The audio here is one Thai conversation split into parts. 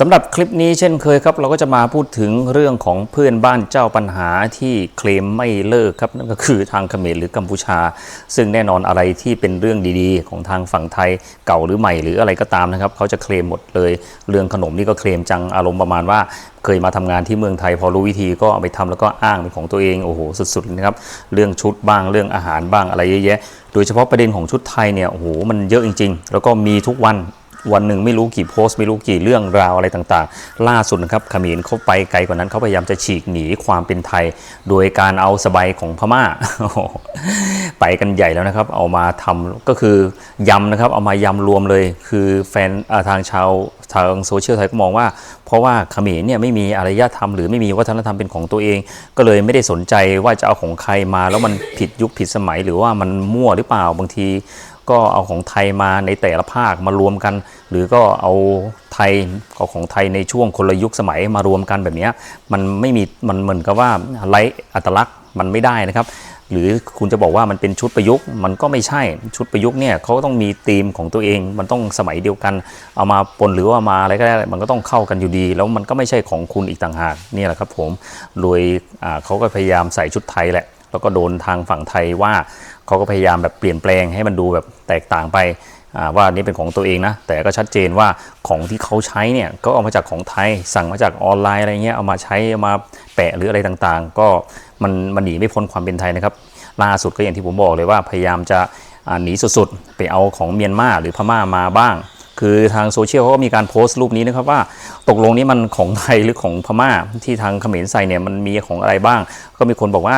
สำหรับคลิปนี้เช่นเคยครับ เราก็จะมาพูดถึงเรื่องของเพื่อนบ้านเจ้าปัญหาที่เคลมไม่เลิกครับ นั่นก็คือทางเขมรหรือกัมพูชา ซึ่งแน่นอนอะไรที่เป็นเรื่องดีๆ ของทางฝั่งไทยเก่าหรือใหม่หรืออะไรก็ตามนะครับ เขาจะเคลมหมดเลย เรื่องขนมนี่ก็เคลมจังอารมณ์ประมาณว่าเคยมาทำงานที่เมืองไทยพอรู้วิธีก็เอาไปทำแล้วก็อ้างเป็นของตัวเองโอ้โหสุดๆนะครับเรื่องชุดบ้างเรื่องอาหารบ้างอะไรเยอะแยะ โดยเฉพาะประเด็นของชุดไทยเนี่ยโอ้โหมันเยอะจริง ๆ แล้วก็มีทุกวัน วันหนึ่งไม่รู้กี่โพสต์ไม่รู้กี่เรื่องราวอะไรต่างๆ ล่าสุดนะครับขมรเขาไปไกลกว่านั้นเขาพยายามจะฉีกหนีความเป็นไทย โดยการเอาสบายของพม่า ไปกันใหญ่แล้วนะครับ เอามาทำก็คือยำนะครับ เอามายำรวมเลย คือแฟนาทางชาวทางโซเชียลไทยก็มองว่า เพราะว่าเขมรเนี่ยไม่มีอารยธรรมหรือไม่มีวัฒนธรรมเป็นของตัวเอง ก็เลยไม่ได้สนใจว่าจะเอาของใครมา แล้วมันผิดยุคผิดสมัยหรือว่ามันมั่วหรือเปล่าบางที ก็เอาของไทยมาในแต่ละภาคมารวมกัน หรือก็เอาไทยเอาของไทยในช่วงคนละยุคสมัยมารวมกันแบบนี้มันไม่มีมันเหมือนกับว่าไรอัตลักษณ์มันไม่ได้นะครับ หรือคุณจะบอกว่ามันเป็นชุดประยุกต์ มันก็ไม่ใช่ชุดประยุกต์เนี่ยเขาก็ต้องมีธีมของตัวเอง มันต้องสมัยเดียวกัน เอามาปนหรือว่ามาอะไรก็ได้มันก็ต้องเข้ากันอยู่ดี แล้วมันก็ไม่ใช่ของคุณอีกต่างหากนี่แหละครับผมโดยเขาก็พยายามใส่ชุดไทยแหละ แล้วก็โดนทางฝั่งไทยว่าเขาก็พยายามแบบเปลี่ยนแปลงให้มันดูแบบแตกต่างไปว่านี่เป็นของตัวเองนะ แต่ก็ชัดเจนว่าของที่เขาใช้เนี่ยก็เอามาจากของไทย สั่งมาจากออนไลน์อะไรเงี้ยเอามาใช้เอามาแปะหรืออะไรต่างๆ ก็มันมันหนีไม่พ้นความเป็นไทยนะครับล่าสุดก็อย่างที่ผมบอกเลยว่าพยายามจะหนีสุดๆ ไปเอาของเมียนมาหรือพม่ามาบ้าง คือทางโซเชียลเขาก็มีการโพสต์รูปนี้นะครับว่าตกลงนี้มันของไทยหรือของพม่าที่ทางเขมรใส่เนี่ยมันมีของอะไรบ้าง ก็มีคนบอกว่า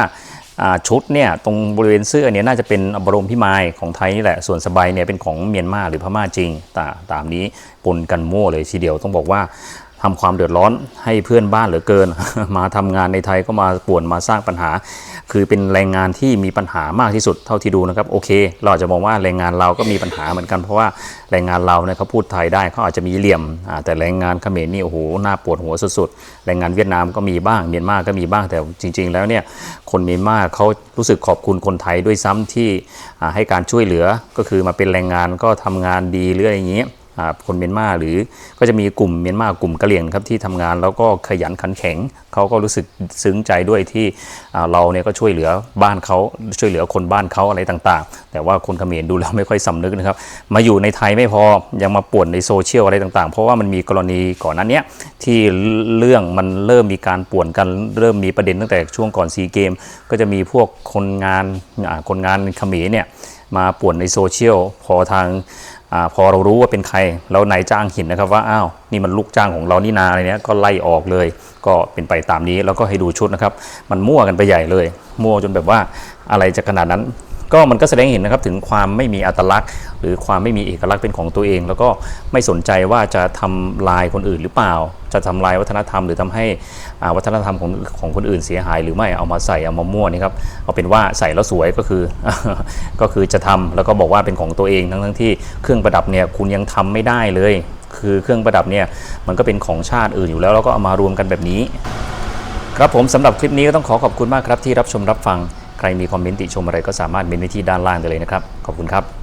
ชุดเนี่ยตรงบริเวณเสื้อเนี่ยน่าจะเป็นบรมพิมายของไทยนี่แหละ ส่วนสบายเนี่ยเป็นของเมียนมาหรือพม่าจริงตาตามนี้ปนกันมั่วเลยทีเดียวต้องบอกว่า ทำความเดือดร้อนให้เพื่อนบ้านเหลือเกิน มาทำงานในไทยก็มาป่วนมาสร้างปัญหา คือเป็นแรงงานที่มีปัญหามากที่สุดเท่าที่ดูนะครับโอเค เราอาจจะมองว่าแรงงานเราก็มีปัญหาเหมือนกันเพราะว่าแรงงานเราเนี่ยเขาพูดไทยได้เขาอาจจะมีเหลี่ยม แต่แรงงานเขมรนี่โอ้โหน่าปวดหัวสุดๆแรงงานเวียดนามก็มีบ้างเมียนมาก็มีบ้างแต่จริง ๆ แล้วเนี่ยคนเมียนมาเขารู้สึกขอบคุณคนไทยด้วยซ้ำที่ให้การช่วยเหลือก็คือมาเป็นแรงงานก็ทำงานดีหรืออะไรอย่างเงี้ย คนเมียนมาหรือก็จะมีกลุ่มเมียนมากลุ่มกะเหรี่ยงครับที่ทำงานแล้วก็ขยันขันแข็งเขาก็รู้สึกซึ้งใจด้วยที่เราเนี่ยก็ช่วยเหลือบ้านเขาช่วยเหลือคนบ้านเขาอะไรต่างๆ แต่ว่าคนเขมรดูแล้วไม่ค่อยสำนึกนะครับ มาอยู่ในไทยไม่พอยังมาป่วนในโซเชียลอะไรต่างๆ เพราะว่ามันมีกรณีก่อนนั้นเนี้ยที่เรื่องมันเริ่มมีการป่วนกันเริ่มมีประเด็นตั้งแต่ช่วงก่อนซีเกม ก็จะมีพวกคนงานคนงานเขมรเนี่ยมาป่วนในโซเชียลพอทาง อพอเรารู้ว่าเป็นใครแล้วนายจ้างเห็นนะครับว่าอ้าวนี่มันลูกจ้างของเรานี่นาอะไรเนี้ยก็ไล่ออกเลย ก็เป็นไปตามนี้แล้วก็ให้ดูชุดนะครับ มันมั่วกันไปใหญ่เลย มั่วจนแบบว่าอะไรจะขนาดนั้น ก็มันก็แสดงเห็นนะครับถึงความไม่มีอัตลักษณ์ หรือความไม่มีเอกลักษณ์เป็นของตัวเอง แล้วก็ไม่สนใจว่าจะทำลายคนอื่นหรือเปล่า จะทำลายวัฒนธรรม หรือทำให้วัฒนธรรมของของคนอื่นเสียหาย หรือไม่เอามาใส่เอามามั่วนี่ครับเอาเป็นว่าใส่แล้วสวยก็คือ ก็คือจะทำแล้วก็บอกว่าเป็นของตัวเองทั้งทั้งที่เครื่องประดับเนี่ยคุณยังทำไม่ได้เลย คือเครื่องประดับเนี่ยมันก็เป็นของชาติอื่นอยู่แล้วแล้วก็เอามารวมกันแบบนี้ ครับผมสำหรับคลิปนี้ก็ต้องขอขอบคุณมากครับที่รับชมรับฟัง ใครมีคอมเมนต์ติชมอะไรก็สามารถเมนไว้ที่ด้านล่างได้เลยนะครับ ขอบคุณครับ